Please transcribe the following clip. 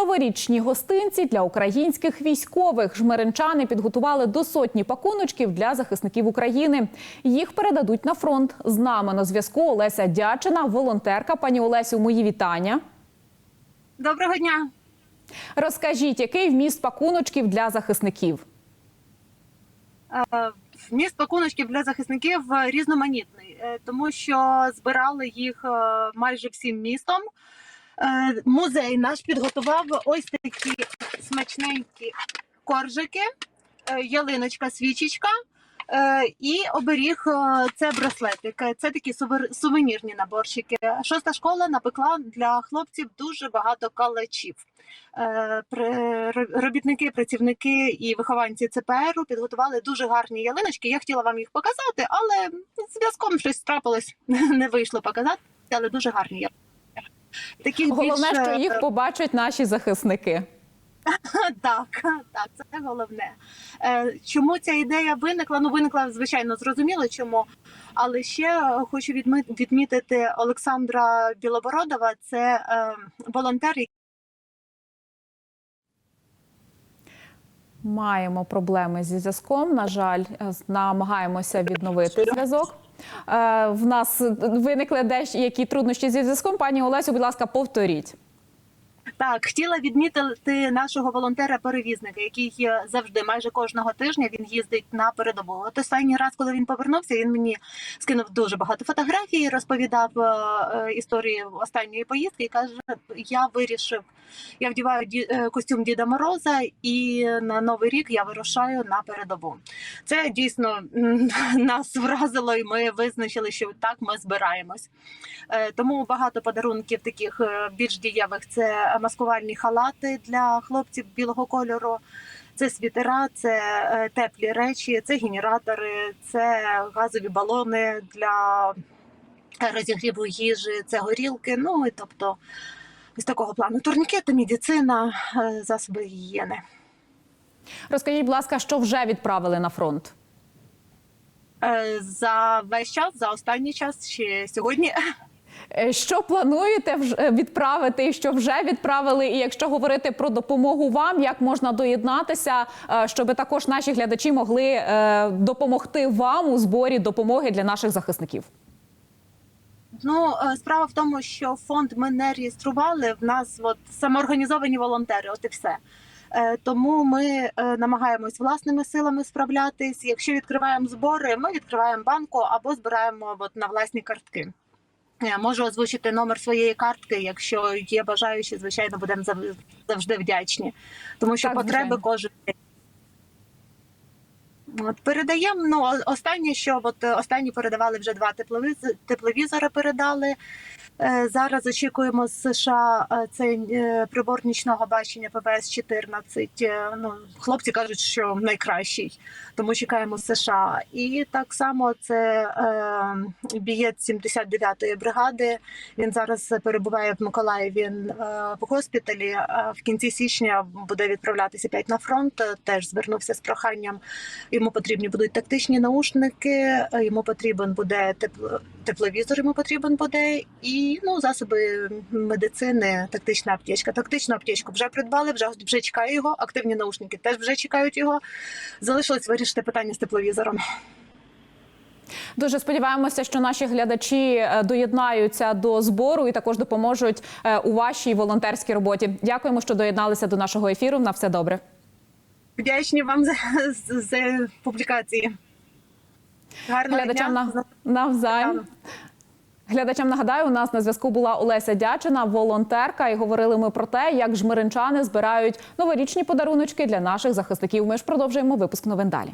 Новорічні гостинці для українських військових жмеринчани підготували до сотні пакуночків для захисників України. Їх передадуть на фронт. З нами на зв'язку Олеся Дячина, волонтерка. Пані Олесю, мої вітання. Доброго дня. Розкажіть, який вміст пакуночків для захисників? Е, Вміст пакуночків для захисників е, різноманітний, е, тому що збирали їх майже всім містом. Е, Музей наш підготував ось такі смачненькі коржики, е, ялиночка, свічечка е, і оберіг це браслетик. Це такі сувенірні наборчики. Шоста школа напекла для хлопців дуже багато калачів. Робітники, працівники і вихованці ЦПРу підготували дуже гарні ялиночки. Я хотіла вам їх показати, але зв'язком щось трапилось, не вийшло показати, але дуже гарні ялиночки. Таких Головне, більш, що е, їх побачать наші захисники. Так, так, це головне. Е, Чому ця ідея виникла? Ну, виникла, звичайно, зрозуміло чому. Але ще е, хочу відмітити Олександра Білобородова. Це е, волонтер, Маємо проблеми зі зв'язком. На жаль, е, намагаємося відновити зв'язок. Е, В нас виникли деякі труднощі зі зв'язком. Пані Олесю, будь ласка, повторіть. Так, хотіла відмітити нашого волонтера-перевізника, який завжди, майже кожного тижня, він їздить на передову. От останній раз, коли він повернувся, він мені скинув дуже багато фотографій, розповідав е, е, історії останньої поїздки і каже: я вирішив, я вдіваю ді, е, костюм Діда Мороза, і на новий рік я вирушаю на передову. Це дійсно нас вразило, і ми визначили, що так ми збираємось. Тому багато подарунків таких більш дієвих це маскувальні халати для хлопців білого кольору. Це світера, це е, теплі речі, це генератори, це газові балони для розігріву їжі, це горілки. Ну і тобто з такого плану турнікети, медицина, е, засоби гігієни. Розкажіть, будь ласка, що вже відправили на фронт? Е, За весь час, за останній час, ще сьогодні Що плануєте е, відправити, і що вже відправили? І якщо говорити про допомогу вам, як можна доєднатися, е, щоб також наші глядачі могли е, допомогти вам у зборі допомоги для наших захисників? Ну, е, справа в тому, що фонд ми не реєстрували. В нас от самоорганізовані волонтери, от і все. Е, Тому ми е, намагаємось власними силами справлятись. Якщо відкриваємо збори, ми відкриваємо банку або збираємо от на власні картки. Я можу озвучити номер своєї картки. Якщо є бажаючі, звичайно, будемо зав- завжди вдячні, тому що Так, потреби кожен день. От передаємо. Ну останнє, що от е, останні передавали вже два тепловіз- тепловізори. Передали Е, зараз. Очікуємо з США е, цей прибор нічного бачення ПВС 14 Ну хлопці кажуть, що найкращий, тому чекаємо США. І так само це е, бієць 79-ї бригади. Він зараз перебуває в Миколаєві в госпіталі. В кінці січня буде відправлятися п'ять на фронт. Теж звернувся з проханням. Йому потрібні будуть тактичні наушники, е, йому потрібен буде тепло, тепловізор, йому потрібен буде і ну засоби медицини, тактична аптечка. Тактичну аптечку вже придбали, вже вже чекає його. Активні наушники теж вже чекають його. Залишилось вирішити питання з тепловізором. Дуже сподіваємося, що наші глядачі е, доєднаються до збору і також допоможуть е, у вашій волонтерській роботі. Дякуємо, що доєдналися до нашого ефіру. На все добре. Вдячні вам за, за, за публікації. Гарного Глядачам дня. на навзаєм. Глядачам нагадаю, у нас на зв'язку була Олеся Дячина, волонтерка, і говорили ми про те, як жмиринчани збирають новорічні подаруночки для наших захисників. Ми ж продовжуємо випуск новин далі.